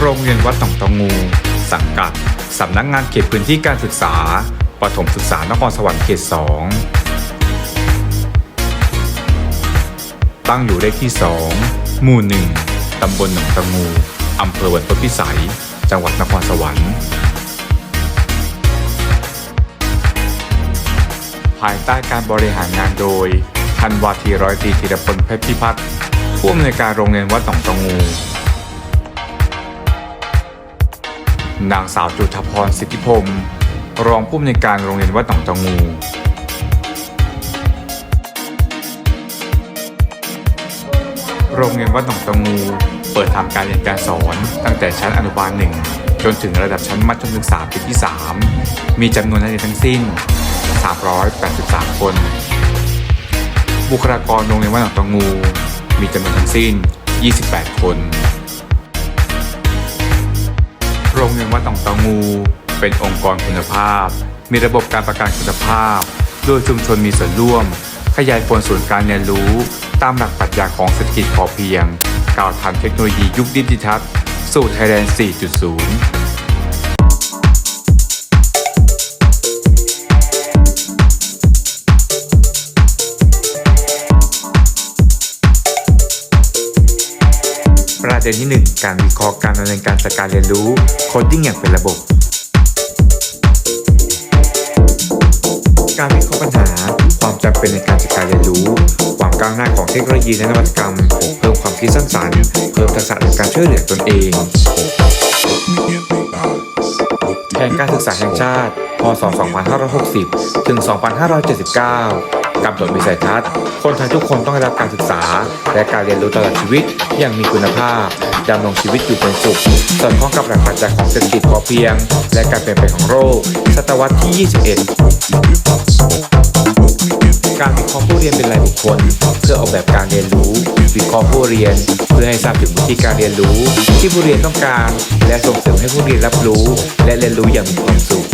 โรงเรียนวัดหนองตะงู สังกัด สำนักงานเขตพื้นที่การศึกษาประถมศึกษานครสวรรค์เขต 2 ตั้งอยู่เลขที่ 2 หมู่ 1 ตำบลหนองตะงู อำเภอวันพพิสัย จังหวัดนครสวรรค์ ภายใต้การบริหารงานโดย ทันวาทีร้อยตีธีรพลเพชรพิพัฒน์ผู้อำนวยการโรงเรียนวัดหนองตะงู นางสาวจุฑาพรสิทธิพงศ์รองผู้อำนวยการโรงเรียนวัดหนองตะงูโรงเรียนวัดหนองตะงู เปิดทำการเรียนการสอนตั้งแต่ชั้นอนุบาลหนึ่งจนถึงระดับชั้นมัธยมศึกษาปีที่ 3 มีจำนวนนักเรียนทั้งสิ้น 383 คน บุคลากรโรงเรียนวัดหนองตะงู มีจำนวนทั้งสิ้น 28 คน โรงเรียนวัดต่องตะงู เป็นองค์กรคุณภาพ มีระบบการประกันคุณภาพ โดยชุมชนมีส่วนร่วม ขยายผลศูนย์การเรียนรู้ ตามหลักปรัชญาของเศรษฐกิจพอเพียง ก้าวทันเทคโนโลยียุคดิจิทัลสู่ไทยแลนด์ 4.0 ด็นที่ 1 การวิเคราะห์การดำเนินการจัดการเรียนรู้โคดดิ้งอย่างเป็นระบบ การวิเคราะห์ปัญหา ความจำเป็นในการจัดการเรียนรู้ ความก้าวหน้าของเทคโนโลยีและนวัตกรรม เพิ่มความคิดสร้างสรรค์เพิ่มทักษะในการช่วยเหลือตนเองแผนการศึกษาแห่งชาติ พศ 2560 ถึง 2579 กำหนดวิสัยทัศน์ คนไทยทุกคนต้องได้รับการศึกษา และการเรียนรู้ตลอดชีวิตอย่างมีคุณภาพดำรงชีวิตอยู่เป็นสุข สอดคล้องกับหลักปรัชญาของเศรษฐกิจพอเพียง และการเปลี่ยนแปลงของโลกศตวรรษที่ 21 การวิเคราะห์ผู้เรียนเป็นรายบุคคล เพื่อออกแบบการเรียนรู้วิเคราะห์ผู้เรียน เพื่อให้ทราบถึงวิธีการเรียนรู้ ที่ผู้เรียนต้องการ และส่งเสริมให้ผู้เรียนรับรู้ และเรียนรู้อย่างมีความสุข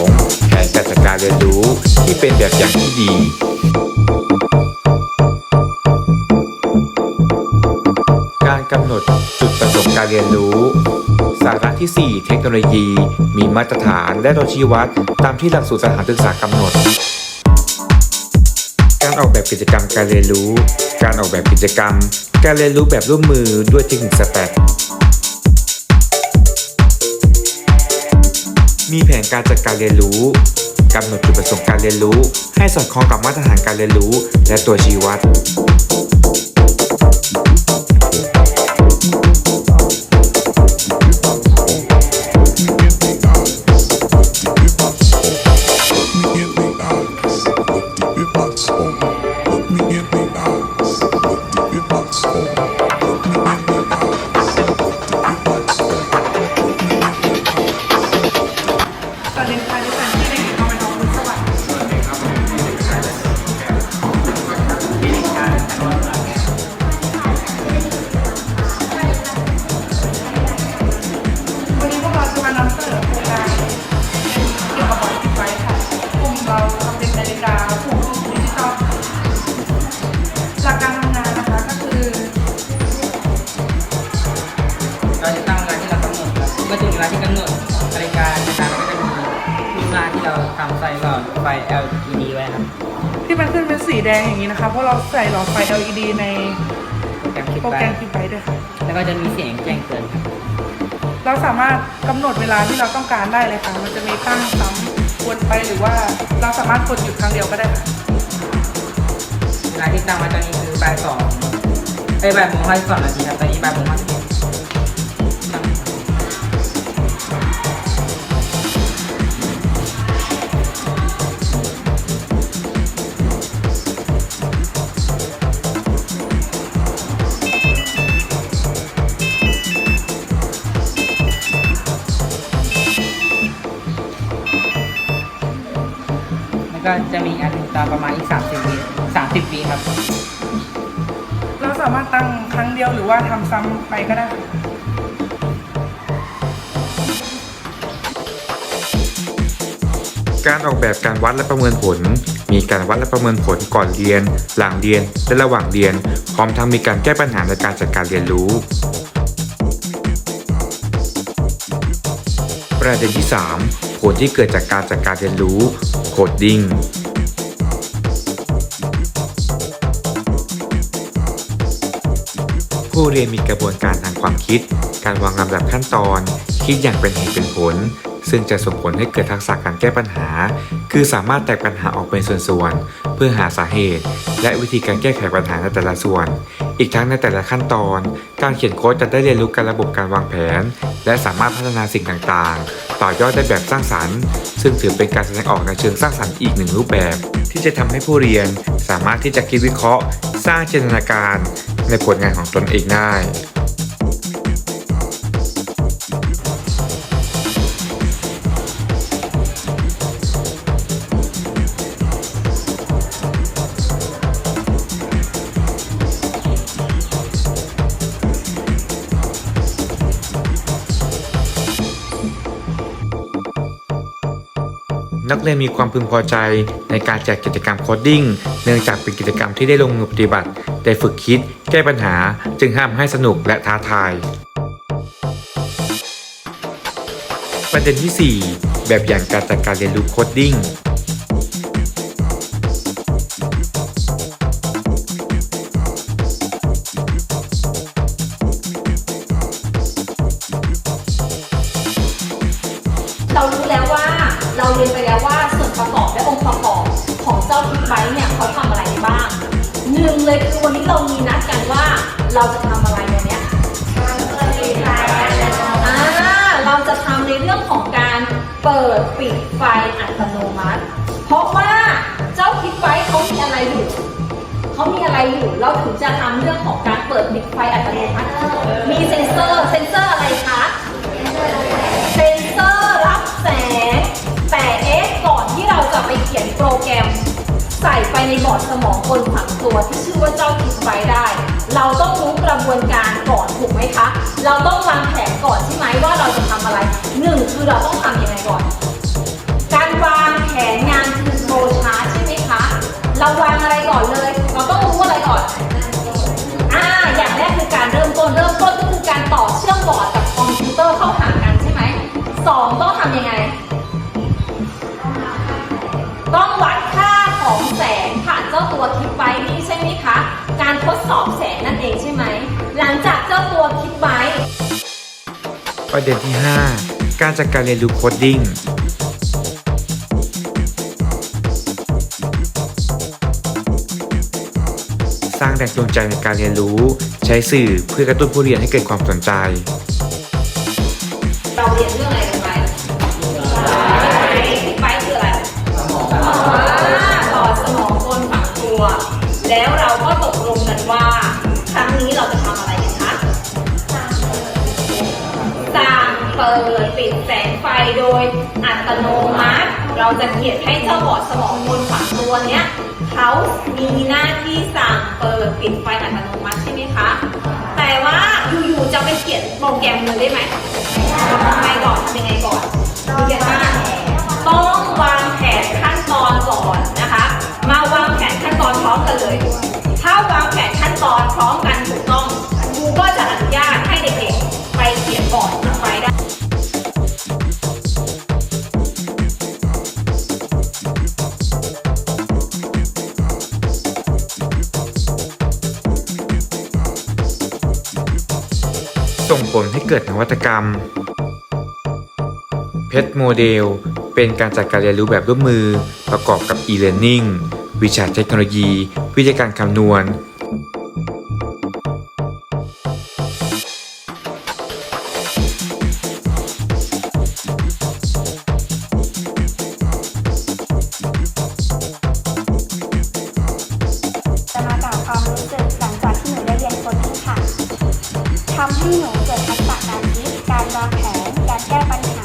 เด็นที่2แผนการจัดการเรียนรู้ที่เป็นแบบอย่างที่ดีการกำหนดจุดประสงค์การเรียนรู้ สาระที่ 4 เทคโนโลยี มีมาตรฐานและตัวชี้วัดตามที่หลักสูตรสถานศึกษากำหนด การออกแบบกิจกรรมการเรียนรู้ การออกแบบกิจกรรม การเรียนรู้แบบร่วมมือด้วยเทคนิคสแตท มีแผนการจัดการเรียนรู้กำหนดจุดประสงค์การเรียนรู้ ให้สอดคล้องกับมาตรฐานการเรียนรู้ และตัวชี้วัด ไฟ LED ไว้ครับที่มันขึ้นเป็นสีแดงอย่างนี้นะคะ เพราะเราใส่หลอดไฟ LED ในโปรแกรมคลิปโปรไว้แกรมคิดไว้ด้วยค่ะ แล้วก็จะมีเสียงแจ้งเตือนครับเราสามารถกำหนดเวลาที่เราต้องการได้เลยค่ะ มันจะมีตั้งซ้ำวนไปหรือว่าเราสามารถกดหยุดครั้งเดียวก็ได้ค่ะเวลาที่ตั้งไว้ตอนนี้คือบ่ายสองเอ้ยบ่ายโมงห้าสิบสองนาทีครับตอนนี้บ่ายโมงห้าสิบเอ็ด ก็จะมีอันหนึ่งตามประมาณอีกสามสิบวิสามสิบวิครับเราสามารถตั้งครั้งเดียวหรือว่าทำซ้ำไปก็ได้ค่ะการออกแบบการวัดและประเมินผล มีการวัดและประเมินผลก่อนเรียน หลังเรียน และระหว่างเรียน พร้อมทั้งมีการแก้ปัญหาในการจัดการเรียนรู้ ประเด็นที่ 3 ผลที่เกิดจากการจัดการเรียนรู้โคดดิ้งผู้เรียนมีกระบวนการทางความคิด การวางลำดับขั้นตอน คิดอย่างเป็นเหตุเป็นผล ซึ่งจะส่งผลให้เกิดทักษะการแก้ปัญหา คือสามารถแตกปัญหาออกเป็นส่วนๆ เพื่อหาสาเหตุ และวิธีการแก้ไขปัญหาในแต่ละส่วน อีกทั้งในแต่ละขั้นตอน การเขียนโค้ดจะได้เรียนรู้การระบบการวางแผน และสามารถพัฒนาสิ่งต่างๆ ต่อยอดได้แบบสร้างสรรค์ ซึ่งถือเป็นการแสดงออกในเชิงสร้างสรรค์อีกหนึ่งรูปแบบ ที่จะทำให้ผู้เรียนสามารถที่จะคิดวิเคราะห์ สร้างจินตนาการ ในผลงานของตนเองได้ นักเรียนมีความพึงพอใจในการจัดกิจกรรมโคดดิ้งเนื่องจากเป็นกิจกรรมที่ได้ลงมือปฏิบัติ ได้ฝึกคิด แก้ปัญหา จึงห้ามให้สนุกและท้าทาย ประเด็นที่ 4 แบบอย่างการจัดการเรียนรู้โคดดิ้ง ประกอบและองค์ประกอบของเจ้าบิ๊กไบค์เนี่ยเขาทำอะไรได้บ้างหนึ่งเลยคือวันนี้เรามีนัดกันว่าเราจะทำอะไรในเนี้ยอ่าเราจะทำในเรื่องของการเปิดปิดไฟอัตโนมัติ เพราะว่าเจ้าบิ๊กไบค์เขามีอะไรอยู่เขามีอะไรอยู่ เราถึงจะทำเรื่องของการเปิดปิดไฟอัตโนมัติ มีเซ็นเซอร์ เซ็นเซอร์อะไรคะ คนฝังตัวที่ชื่อว่าเจ้าคิดไว้ได้ เราต้องรู้กระบวนการก่อนถูกไหมคะ เราต้องวางแผนก่อนใช่ไหมว่าเราจะทำอะไรหนึ่งคือเราต้องทำยังไงก่อน การวางแผนงานคือโฟล์ชาร์ใช่ไหมคะ เราวางอะไรก่อนเลย เราต้องรู้อะไรก่อนอ่าอย่างแรกคือการเริ่มต้นเริ่มต้นก็คือการต่อเชื่อมบอร์ดกับคอมพิวเตอร์เข้าหากันใช่ไหมสองต้องทำยังไง ต้องวัด เจ้าตัวคิดไบนี้ใช่ไหมคะ การทดสอบแสงนั่นเองใช่ไหม หลังจากเจ้าตัวคิดไบประเด็นที่ 5 การจัดการเรียนรู้โคดดิ้ง สร้างแรงจูงใจในการเรียนรู้ ใช้สื่อเพื่อกระตุ้นผู้เรียนให้เกิดความสนใจ เราเรียนเรื่องอะไรกัน ปิดปิดแสงไฟโดยอัตโนมัติ เราจะเขียนให้เจ้าบอดสมองคนฝังตัวเนี้ยเขามีหน้าที่สั่งเปิดปิดไฟอัตโนมัติใช่ไหมคะ แต่ว่าอยู่ๆจะไปเขียนโปรแกรมเลยได้ไหมทำไมก่อนทำยังไงก่อนมีกันบ้างต้องวางแผนขั้นตอนก่อนนะคะ มาวางแผนขั้นตอนพร้อมกันเลย ถ้าวางแผนขั้นตอนพร้อมกัน ส่งผลให้เกิดนวัตกรรม เพชรโมเดล เป็นการจัดการเรียนรู้แบบร่วมมือประกอบกับ e-learning วิชาเทคโนโลยี วิชาการคำนวณ siapa nih?